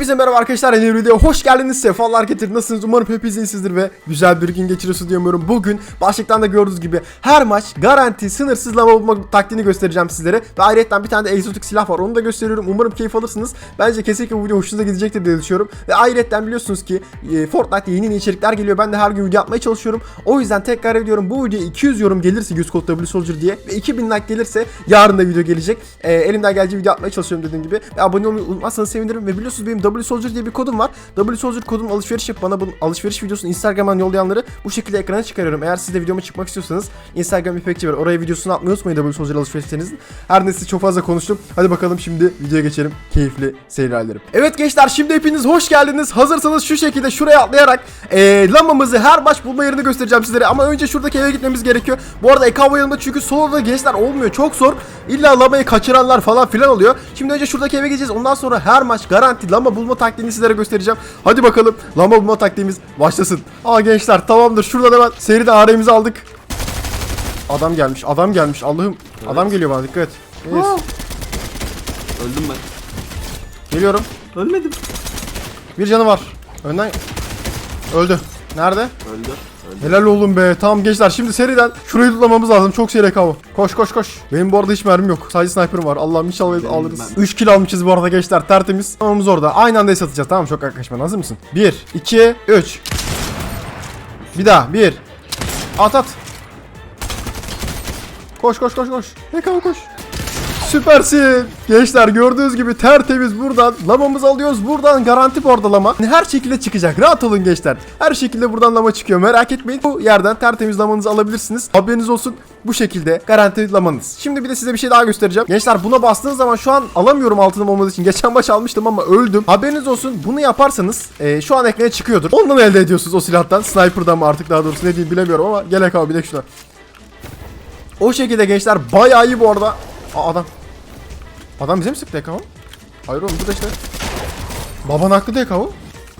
Hepinize merhaba arkadaşlar yeni bir videoya hoş geldiniz. Sefalar getirin nasılsınız? Umarım hepiniz iyisinizdir ve güzel bir gün geçiriyorsunuz diye umuyorum. Bugün başlıktan da gördüğünüz gibi her maç garanti sınırsız lama bulma taktiğini göstereceğim sizlere. Ve ayrıca bir tane de egzotik silah var onu da gösteriyorum. Umarım keyif alırsınız. Bence kesinlikle bu video hoşunuza gidecektir diye düşünüyorum. Ve ayrıca biliyorsunuz ki e, Fortnite'te yeni yeni içerikler geliyor. Ben de her gün video yapmaya çalışıyorum. O yüzden tekrar ediyorum bu videoya 200 yorum gelirse 100 kod W Soldier diye ve 2000 like gelirse yarın da video gelecek. E, elimden geldiği video atmaya çalışıyorum dediğim gibi. Ve abone olmayı unutmazsanız sevinirim. Ve biliyorsunuz benim W Soldier diye bir kodum var. W Soldier kodum alışveriş yap bana bunun alışveriş videosunu Instagram'dan yollayanları bu şekilde ekrana çıkarıyorum. Eğer siz de videoma çıkmak istiyorsanız Instagram İpekçi var. Oraya videosunu atmayı unutmayın W Soldier alışverişlerinizin. Her neyse çok fazla konuştum. Hadi bakalım şimdi videoya geçelim. Keyifli seyirler dilerim. Evet gençler şimdi hepiniz hoş geldiniz. Hazırsanız şu şekilde şuraya atlayarak e, lamamızı her maç bulma yerini göstereceğim sizlere. Ama önce şuradaki eve gitmemiz gerekiyor. Bu arada Ekavo yanımda çünkü soloda gençler olmuyor. Çok zor. İlla lamayı kaçıranlar falan filan oluyor. Şimdi önce şuradaki eve gideceğiz. Ondan sonra her maç garanti lama bulma taktiğini sizlere göstereceğim. Hadi bakalım lama bulma taktiğimiz başlasın. Aa gençler tamamdır. Şuradan hemen seriden AR'imizi aldık. Adam gelmiş. Adam gelmiş. Allah'ım. Adam geliyor bana dikkat et. Yes. Öldüm ben. Geliyorum. Ölmedim. Bir canı var. Önden öldü. Nerede? Öldü. Öldü. Helal oğlum be. Tamam gençler şimdi seriden şurayı tutlamamız lazım. Çok seri kavu. Koş koş koş. Benim bu arada hiç mermim yok. Sadece sniper'ım var. Allah'ım inşallah Benim alırız. ben- 3 kill almışız bu arada gençler. Tertemiz. Tamamımız orada. Aynı anda satacağız. Tamam çok yaklaşma. Hazır mısın? 1, 2, 3. Bir daha. 1. At at. Koş koş koş koş. Ne kavu koş. Süpersin. Gençler gördüğünüz gibi tertemiz buradan lamamızı alıyoruz. Buradan garanti bu arada. Her şekilde çıkacak. Rahat olun gençler. Her şekilde buradan lama çıkıyor. Merak etmeyin. Bu yerden tertemiz lamanızı alabilirsiniz. Haberiniz olsun. Bu şekilde garanti lamanız. Şimdi bir de size bir şey daha göstereceğim. Gençler buna bastığınız zaman şu an alamıyorum altınım olmadığı için. Geçen baş almıştım ama öldüm. Haberiniz olsun. Bunu yaparsanız e, şu an ekrana çıkıyordur. Ondan elde ediyorsunuz o silahtan. Sniper'dan mı artık daha doğrusu ne diyeyim bilemiyorum ama gel Eko bir de şuna. O şekilde gençler bayağı iyi bu arada. Aa, adam. Adam bize mi sıktı Ekao? Hayır oğlum bu da işte. Baban haklı da Ekao.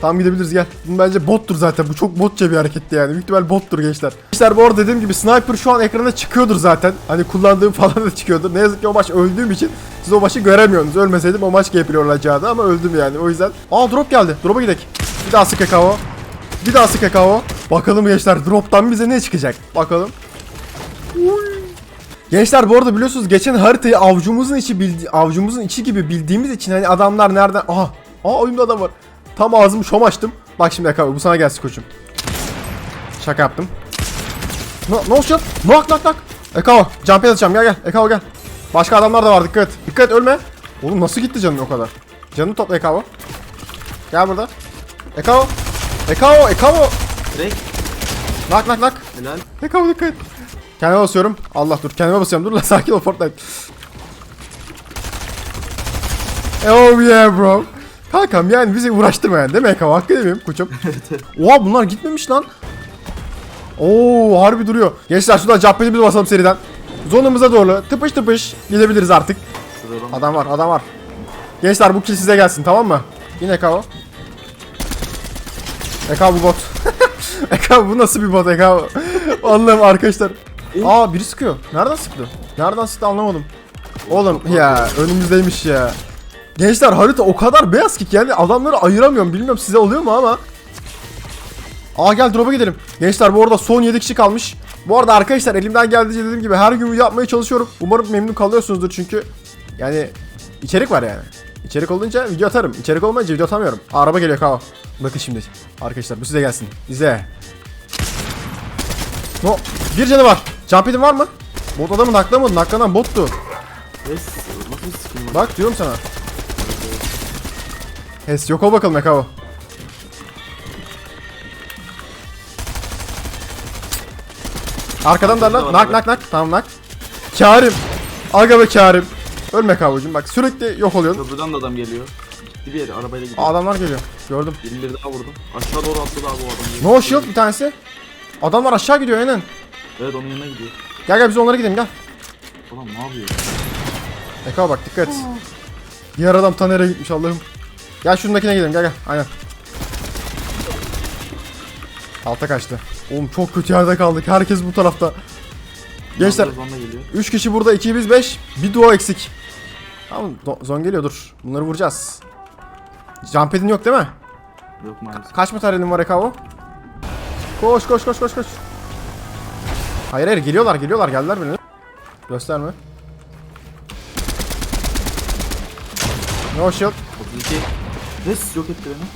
Tamam gidebiliriz gel. Bu bence bottur zaten. Bu çok botça bir hareketti yani. Büyük ihtimal bottur gençler. Gençler bu arada dediğim gibi sniper şu an ekrana çıkıyordur zaten. Hani kullandığım falan da çıkıyordur. Ne yazık ki o maç öldüğüm için siz o maçı göremiyorsunuz. Ölmeseydim o maç gameplay olacaktı ama öldüm yani. O yüzden. Aa drop geldi. Drop'a gidelim. Bir daha sık Ekao. Bir daha sık Ekao. Bakalım gençler drop'tan bize ne çıkacak? Bakalım. Gençler bu arada biliyorsunuz geçen haritayı avcumuzun içi bildi avcumuzun içi gibi bildiğimiz için hani adamlar nereden aha aa oyunda adam var. Tam ağzımı şom açtım. Bak şimdi Eka bu sana gelsin koçum. Şaka yaptım. No, no shot. Knock knock knock. Eka jump atacağım gel gel. Eka gel. Başka adamlar da var dikkat et. Dikkat et ölme. Oğlum nasıl gitti canın o kadar? Canını topla Eka Gel burada. Eka Eka Eka Direkt. Knock knock knock. Helal. Eka dikkat et. Kendime basıyorum. Allah dur kendime basıyorum. Dur lan sakin ol Fortnite. Oh yeah bro. Kankam yani bizi uğraştırma yani değil mi Eka? Hakkı değil miyim koçum? Oha bunlar gitmemiş lan. Oo harbi duruyor. Gençler şuradan cappeli bir basalım seriden. Zonumuza doğru tıpış tıpış gidebiliriz artık. Şurada adam. Var adam var. Gençler bu kill size gelsin tamam mı? Yine Eka o. Eka bu bot. Eka bu nasıl bir bot Eka? Allah'ım arkadaşlar. Aa biri sıkıyor. Nereden sıktı? Nereden sıktı anlamadım. Oğlum ya önümüzdeymiş ya. Gençler harita o kadar beyaz ki yani adamları ayıramıyorum. Bilmiyorum size oluyor mu ama. Aa gel drop'a gidelim. Gençler bu arada son 7 kişi kalmış. Bu arada arkadaşlar elimden geldiğince dediğim gibi her gün video yapmaya çalışıyorum. Umarım memnun kalıyorsunuzdur çünkü yani içerik var yani. İçerik olunca video atarım. İçerik olmayınca video atamıyorum. Araba geliyor kava. Bakın şimdi. Arkadaşlar bu size gelsin. İzle. No. Bir canı var. Jump edin var mı? Bot adamı naklamadın. Naklanan bottu. Es. Nasıl sıkın lan? Bak diyorum sana. Hes yok ol bakalım Ekavo. Arkadan da lan. Nak nak nak. Tamam nak. Karim. Aga be Karim. Ölme Kavocuğum bak sürekli yok oluyorsun. Köprüden de adam geliyor. Gitti bir yere arabayla gidiyor. Adamlar geliyor. Gördüm. Birileri daha vurdum. Aşağı doğru atladı abi o adam. No shield bir tanesi. Adamlar aşağı gidiyor aynen. Evet onun yanına gidiyor. Gel gel biz onlara gidelim gel. Adam ne yapıyor? Eka bak dikkat et. Diğer adam ta nereye gitmiş Allah'ım. Gel şundakine gidelim gel gel aynen. Alta kaçtı. Oğlum çok kötü yerde kaldık. Herkes bu tarafta. Gençler da geliyor. 3 kişi burada 2 biz 5. Bir duo eksik. Tamam do- zon geliyor dur. Bunları vuracağız. Jumpad'in yok değil mi? Yok maalesef. Kaç materyalin var Ekavo? Koş koş koş koş koş. Hayır hayır geliyorlar geliyorlar geldiler beni. Gösterme. No shield. 32. Res yok etti beni.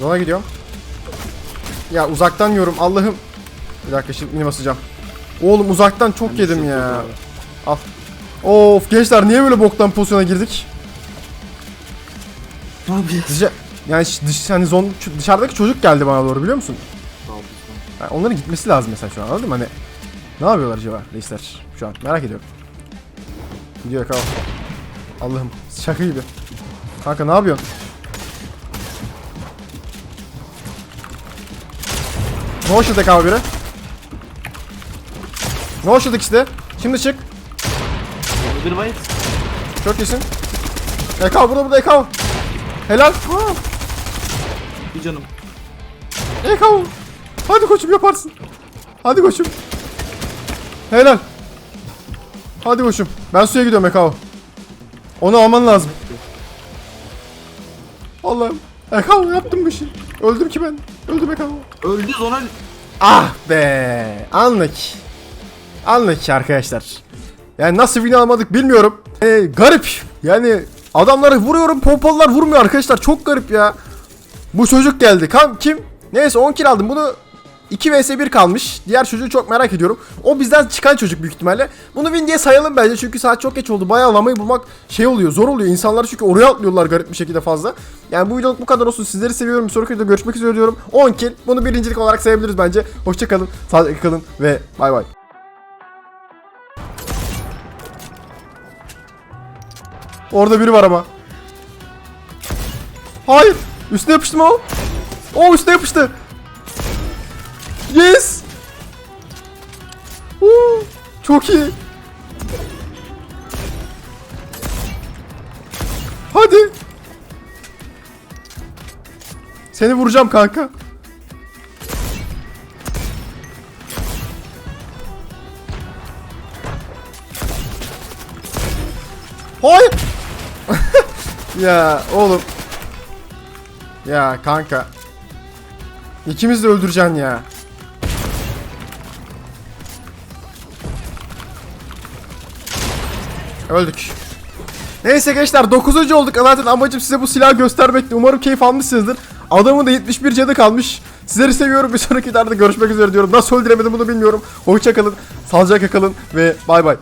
Yola gidiyorum. Ya uzaktan yiyorum Allah'ım. Bir dakika şimdi mini basacağım. Oğlum uzaktan çok Ben yedim ya. abi. Al. Of gençler niye böyle boktan pozisyona girdik? Ne yapıyorsun? Yani dış, hani zon, dışarıdaki çocuk geldi bana doğru biliyor musun? Yani onların gitmesi lazım mesela şu an anladın mı? Hani ne yapıyorlar acaba reisler şu an merak ediyorum. Gidiyor kal. Allah'ım şaka gibi. Kanka ne yapıyorsun? No shield'e kal biri. No shield ikisi Şimdi çık. Çok iyisin. Ekav burada burada Ekav. Helal. Bir canım. Ekav. Hadi koçum yaparsın. Hadi koçum. Helal. Hadi koçum. Ben suya gidiyorum Ekav. Onu alman lazım. Allah'ım. Ekav yaptım bir şey. Öldüm ki ben. Öldüm Ekav. Öldü zona. Ah be. Anlık. Anlık arkadaşlar. Yani nasıl win almadık bilmiyorum. Ee, garip. Yani adamları vuruyorum pompalılar vurmuyor arkadaşlar. Çok garip ya. Bu çocuk geldi. Kam kim? Neyse 10 kill aldım. Bunu 2 vs 1 kalmış. Diğer çocuğu çok merak ediyorum. O bizden çıkan çocuk büyük ihtimalle. Bunu win diye sayalım bence çünkü saat çok geç oldu. Bayağı lamayı bulmak şey oluyor zor oluyor. İnsanlar çünkü oraya atlıyorlar garip bir şekilde fazla. Yani bu videoluk bu kadar olsun. Sizleri seviyorum. Bir sonraki videoda görüşmek üzere diyorum. 10 kill. Bunu birincilik olarak sayabiliriz bence. Hoşçakalın. Sağlıcakla kalın ve bay bay. Orada biri var ama. Hayır. Üstüne yapıştı mı o? O üstüne yapıştı. Yes. Oo, çok iyi. Hadi. Seni vuracağım kanka. Hayır. ya oğlum. Ya kanka. İkimiz de öldüreceksin ya. Öldük. Neyse gençler 9. olduk. Zaten amacım size bu silahı göstermekti. Umarım keyif almışsınızdır. Adamın da 71 canı kalmış. Sizleri seviyorum. Bir sonraki videoda görüşmek üzere diyorum. Nasıl öldüremedim bunu bilmiyorum. Hoşçakalın. Sağlıcakla kalın ve bay bay.